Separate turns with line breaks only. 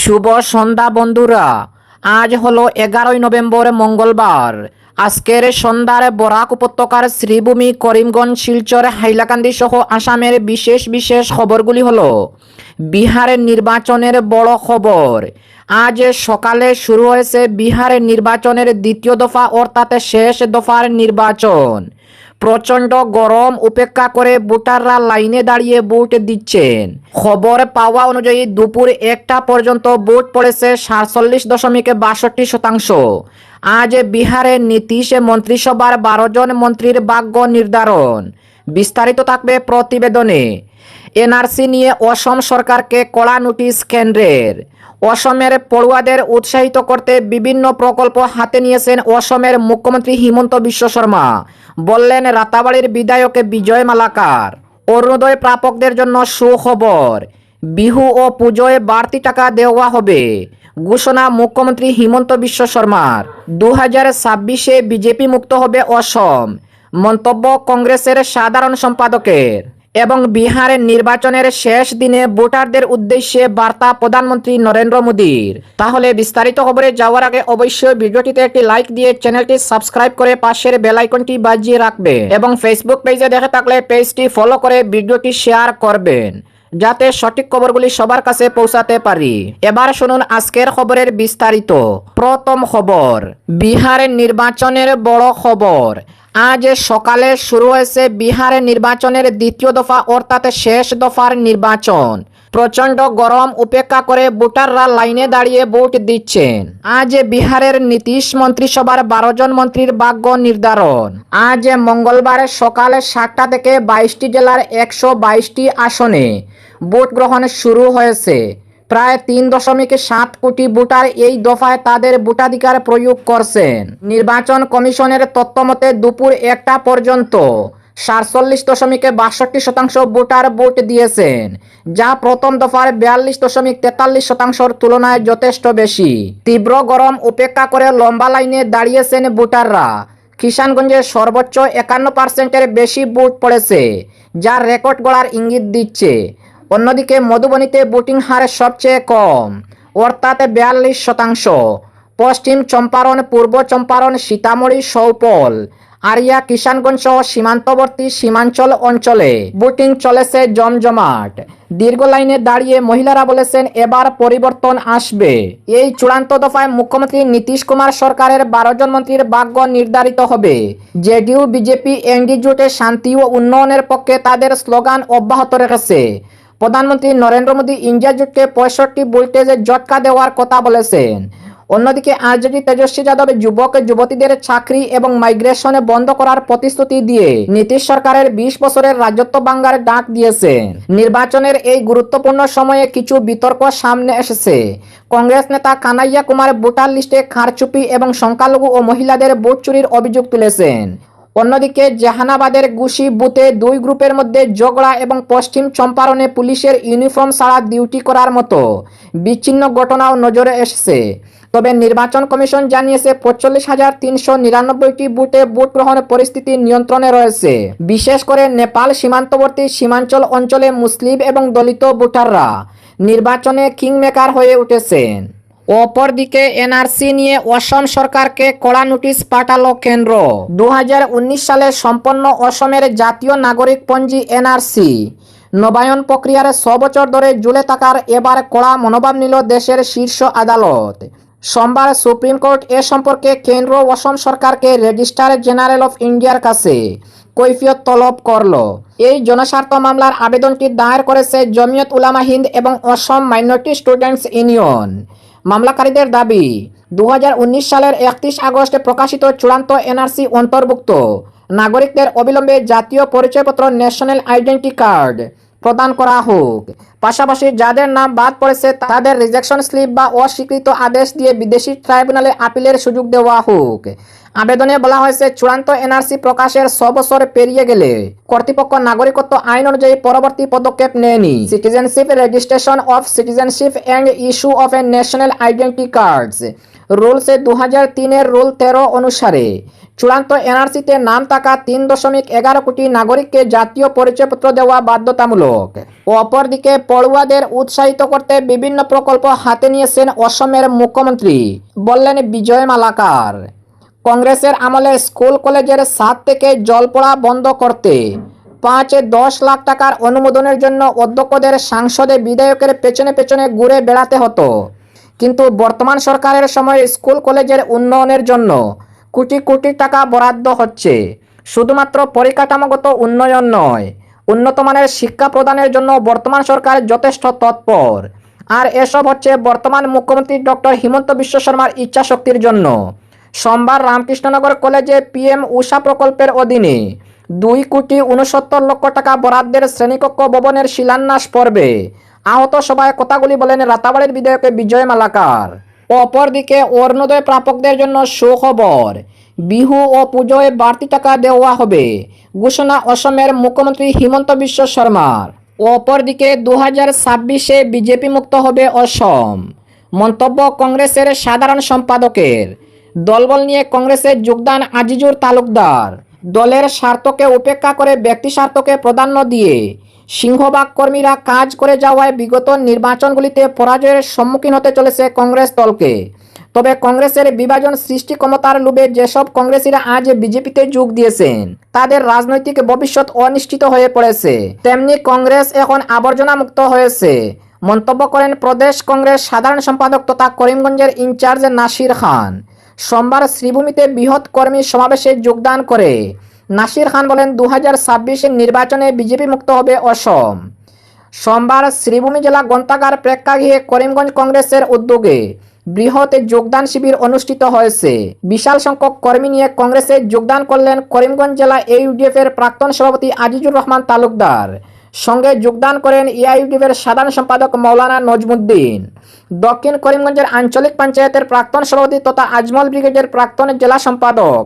শুভ সন্ধ্যা, বন্ধুরা। আজ হলো এগারোই নভেম্বর, মঙ্গলবার। আজকের সন্ধ্যার বরাক উপত্যকার শ্রীভূমি করিমগঞ্জ, শিলচর, হাইলাকান্দি সহ আসামের বিশেষ বিশেষ খবরগুলি হলো বিহারের নির্বাচনের বড় খবর। আজ সকালে শুরু হয়েছে বিহারের নির্বাচনের দ্বিতীয় দফা, অর্থাৎ শেষ দফার নির্বাচন। প্রচণ্ড গরম উপেক্ষা করে ভোটাররা লাইনে দাঁড়িয়ে ভোট দিচ্ছেন। খবর পাওয়া অনুযায়ী দুপুর একটা পর্যন্ত ভোট পড়েছে সাতচল্লিশ দশমিক বাষট্টি শতাংশ। আজ বিহারের নীতিশ মন্ত্রিসভার বারো জন মন্ত্রীর ভাগ্য নির্ধারণ। বিস্তারিত থাকবে প্রতিবেদনে। এনআরসি নিয়ে অসম সরকারকে কড়া নোটিশ কেন্দ্রের। অসমের পড়ুয়াদের উৎসাহিত করতে বিভিন্ন প্রকল্প হাতে নিয়েছেন অসমের মুখ্যমন্ত্রী হিমন্ত বিশ্ব শর্মা। বললেন, রাতাবাড়ির বিধায়ক বিজয় মালাকার। অরুণোদয় প্রাপকদের জন্য সুখবর। বিহু ও পুজোয় বাড়তি টাকা দেওয়া হবে। ঘোষণা মুখ্যমন্ত্রী হিমন্ত বিশ্ব শর্মার। দু হাজার ছাব্বিশে বিজেপি মুক্ত হবে অসম। মন্তব্য কংগ্রেসের সাধারণ সম্পাদকের। এবং বিহারের নির্বাচনের শেষ দিনে ভোটারদের উদ্দেশ্যে বার্তা প্রধানমন্ত্রী নরেন্দ্র মোদীর। তাহলে বিস্তারিত খবরে যাওয়ার আগে অবশ্যই ভিডিওটিতে একটি লাইক দিয়ে চ্যানেলটি সাবস্ক্রাইব করে পাশের বেল আইকনটি বাজিয়ে রাখবে এবং ফেসবুক পেজে দেখে থাকলে পেজটি ফলো করে ভিডিওটি শেয়ার করবেন, যাতে সঠিক খবরগুলি সবার কাছে পৌঁছাতে পারি। এবার শুনুন আজকের খবরের বিস্তারিত। প্রথম খবর, বিহারের নির্বাচনের বড় খবর। আজ সকালে শুরু হয়েছে বিহারে নির্বাচনের দ্বিতীয় দফা, অর্থাৎ শেষ দফার নির্বাচন। প্রচণ্ড গরম উপেক্ষা করে ভোটাররা লাইনে দাঁড়িয়ে ভোট দিচ্ছেন। আজ বিহারের নীতিশ মন্ত্রিসভার বারো জন মন্ত্রীর ভাগ্য নির্ধারণ। আজ মঙ্গলবার সকালে সাতটা থেকে বাইশটি জেলার একশো বাইশটি আসনে ভোট গ্রহণ শুরু হয়েছে। প্রায় তিন দশমিক সাত কোটি ভোটার এই দফায় তাদের ভোটাধিকার প্রয়োগ করছেন। নির্বাচন কমিশনের তথ্য মতে দুপুর একটা পর্যন্ত সাতচল্লিশ দশমিক বাষট্টি শতাংশ ভোটার ভোট দিয়েছেন, যা প্রথম দফার বিয়াল্লিশ দশমিক তেতাল্লিশ শতাংশের তুলনায় যথেষ্ট বেশি। তীব্র গরম উপেক্ষা করে লম্বা লাইনে দাঁড়িয়েছেন ভোটাররা। কিষানগঞ্জে সর্বোচ্চ একান্ন পার্সেন্টের বেশি ভোট পড়েছে যা রেকর্ড গড়ার ইঙ্গিত দিচ্ছে। অন্যদিকে মধুবনীতে ভোটিং হার সবচেয়ে কম, অর্থাৎ বিয়াল্লিশ শতাংশ। পশ্চিম চম্পারণ, পূর্ব চম্পারণ, সীতামঢ়ী, সৌপল, আরিয়া কিষানগঞ্জ সহ সীমান্তবর্তী সীমাঞ্চল অঞ্চলে ভোটিং চলেছে জমজমাট। দীর্ঘ লাইনে দাঁড়িয়ে মহিলারা বলেছেন, এবার পরিবর্তন আসবে। এই চূড়ান্ত দফায় মুখ্যমন্ত্রী নীতিশ কুমার সরকারের বারো জন মন্ত্রীর ভাগ্য নির্ধারিত হবে। জেডিইউ, বিজেপি এনডি জোটে শান্তি ও উন্নয়নের পক্ষে তাদের স্লোগান অব্যাহত রেখেছে। প্রধানমন্ত্রী নরেন্দ্র মোদী ইন্ডিয়া জোটকে পঁয়ষট্টি ভোল্টেজের জটকা দেওয়ার কথা বলেছেন। অন্যদিকে আরজেডি তেজস্বী যাদব যুবক, যুবতীদের চাকরি এবং মাইগ্রেশনে বন্ধ করার প্রতিশ্রুতি দিয়ে নীতিশ সরকারের বিশ বছরের রাজত্ব বাঙ্গার ডাক দিয়েছেন। নির্বাচনের এই গুরুত্বপূর্ণ সময়ে কিছু বিতর্ক সামনে এসেছে। কংগ্রেস নেতা কানাইয়া কুমার ভোটার লিস্টে খারচুপি এবং সংখ্যালঘু ও মহিলাদের ভোট চুরির অভিযোগ তুলেছেন। অন্যদিকে জাহানাবাদের গুশি বুথে দুই গ্রুপের মধ্যে ঝগড়া এবং পশ্চিম চম্পারণে পুলিশের ইউনিফর্ম ছাড়া ডিউটি করার মতো বিচ্ছিন্ন ঘটনাও নজরে এসেছে। তবে নির্বাচন কমিশন জানিয়েছে পঁচল্লিশ হাজার তিনশো নিরানব্বইটি বুথে ভোট গ্রহণের পরিস্থিতি নিয়ন্ত্রণে রয়েছে। বিশেষ করে নেপাল সীমান্তবর্তী সীমাঞ্চল অঞ্চলে মুসলিম এবং দলিত ভোটাররা নির্বাচনে কিংমেকার হয়ে উঠেছেন। অপরদিকে এনআরসি নিয়ে অসম সরকারকে কড়া নোটিশ পাঠালো কেন্দ্র। দু হাজার উনিশ সালে সম্পন্ন অসমের জাতীয় নাগরিক পঞ্জি এনআরসি। নবায়ন প্রক্রিয়ার ছ বছর ধরে জুলে থাকার এবার কড়া মনোভাব নিল দেশের শীর্ষ আদালত। সোমবার সুপ্রিম কোর্ট এ সম্পর্কে কেন্দ্র অসম সরকারকে রেজিস্ট্রার জেনারেল অফ ইন্ডিয়ার কাছে কৈফিয়ত তলব করল। এই জনস্বার্থ মামলার আবেদনটি দায়ের করেছে জমিয়ত উলামা হিন্দ এবং অসম মাইনরিটি স্টুডেন্টস ইউনিয়ন। মামলাকারীদের দাবি দু হাজার উনিশ সালের একত্রিশ আগস্টে প্রকাশিত চূড়ান্ত এনআরসি অন্তর্ভুক্ত। নাগরিকদের অবিলম্বে জাতীয় পরিচয়পত্র ন্যাশনাল আইডেন্টি কার্ড প্রদান করা হোক। পাশাপাশি যাদের নাম বাদ পড়েছে, তাদের রিজেকশন স্লিপ বা অস্বীকৃত আদেশ দিয়ে বিদেশি ট্রাইব্যুনালে আপিলের সুযোগ দেওয়া হোক। আবেদনে বলা হয়েছে, চূড়ান্ত এনআরসি প্রকাশের ছ বছর পেরিয়ে গেলে কর্তৃপক্ষ নাগরিকত্ব আইন অনুযায়ী পরবর্তী পদক্ষেপ নেয়নি। Citizenship registration of citizenship and issue of a national identity cards rules দু হাজার তিনের রুল তেরো অনুসারে চূড়ান্ত এনআরসিতে নাম থাকা তিন দশমিক এগারো কোটি নাগরিককে জাতীয় পরিচয়পত্র দেওয়া বাধ্যতামূলক। অপরদিকে পড়ুয়াদের উৎসাহিত করতে বিভিন্ন প্রকল্প হাতে নিয়েছেন অসমের মুখ্যমন্ত্রী, বললেন বিজয় মালাকার কংগ্রেসের আমলে স্কুল কলেজের সাত থেকে জল পড়া বন্ধ করতে। পাঁচ দশ লাখ টাকার অনুমোদনের জন্য অধ্যক্ষদের সাংসদে বিধায়কের পেছনে পেছনে ঘুরে বেড়াতে হতো। কিন্তু বর্তমান সরকারের সময় স্কুল কলেজের উন্নয়নের জন্য কোটি কোটি টাকা বরাদ্দ হচ্ছে। শুধুমাত্র পরিকাঠামোগত উন্নয়ন নয়, উন্নত মানের শিক্ষা প্রদানের জন্য বর্তমান সরকার যথেষ্ট তৎপর। আর এসব হচ্ছে বর্তমান মুখ্যমন্ত্রী ডক্টর হিমন্ত বিশ্ব শর্মার ইচ্ছা শক্তির জন্য। সোমবার রামকৃষ্ণনগর কলেজে পিএম উষা প্রকল্পের অধীনে দুই কোটি উনসত্তর লক্ষ টাকা বরাদ্দের শ্রেণীকক্ষ ভবনের শিলান্যাস পর্বে আহত সভায় কথাগুলি বলেন রাতাবাড়ির বিধায়ক বিজয় মালাকার। অপরদিকে অরুণোদয় প্রাপকদের জন্য সুখবর, বিহু ও পুজোয় বাড়তি টাকা দেওয়া হবে, ঘোষণা অসমের মুখ্যমন্ত্রী হিমন্ত বিশ্ব শর্মার। অপরদিকে দু হাজার ছাব্বিশে বিজেপি মুক্ত হবে অসম, মন্তব্য কংগ্রেসের সাধারণ সম্পাদকের। দলবল নিয়ে কংগ্রেসে যোগদান আজিজুর তালুকদার। দলের স্বার্থকে উপেক্ষা করে ব্যক্তি স্বার্থকে প্রাধান্য দিয়ে সিংহবাগ কর্মীরা কাজ করে যাওয়ায় বিগত নির্বাচনগুলিতে পরাজয়ের সম্মুখীন হতে চলেছে কংগ্রেস দলকে। তবে কংগ্রেসের বিভাজন সৃষ্টি ক্ষমতার লোভে যেসব কংগ্রেসীরা আজ বিজেপিতে যোগ দিয়েছেন, তাদের রাজনৈতিক ভবিষ্যৎ অনিশ্চিত হয়ে পড়েছে। তেমনি কংগ্রেস এখন আবর্জনা মুক্ত হয়েছে। মন্তব্য করেন প্রদেশ কংগ্রেস সাধারণ সম্পাদক তথা করিমগঞ্জের ইনচার্জ নাসির খান। সোমবার শ্রীভূমিতে বৃহৎ কর্মী সমাবেশে যোগদান করে। নাসির খান বলেন দু হাজার নির্বাচনে বিজেপি মুক্ত হবে অসম। সোমবার শ্রীভূমি জেলা গ্রন্থাগার প্রেক্ষাগৃহে করিমগঞ্জ কংগ্রেসের উদ্যোগে বৃহৎ যোগদান শিবির অনুষ্ঠিত হয়েছে। বিশাল সংখ্যক কর্মী নিয়ে কংগ্রেসে যোগদান করলেন করিমগঞ্জ জেলা এর প্রাক্তন সভাপতি আজিজুর রহমান তালুকদার। সঙ্গে যোগদান করেন এআইউডিএফ এর সাধারণ সম্পাদক মৌলানা নজমুদ্দিন। দক্ষিণ করিমগঞ্জের আঞ্চলিক পঞ্চায়েতের প্রাক্তন সভাপতি তথা আজমল ব্রিগেডের প্রাক্তন জেলা সম্পাদক।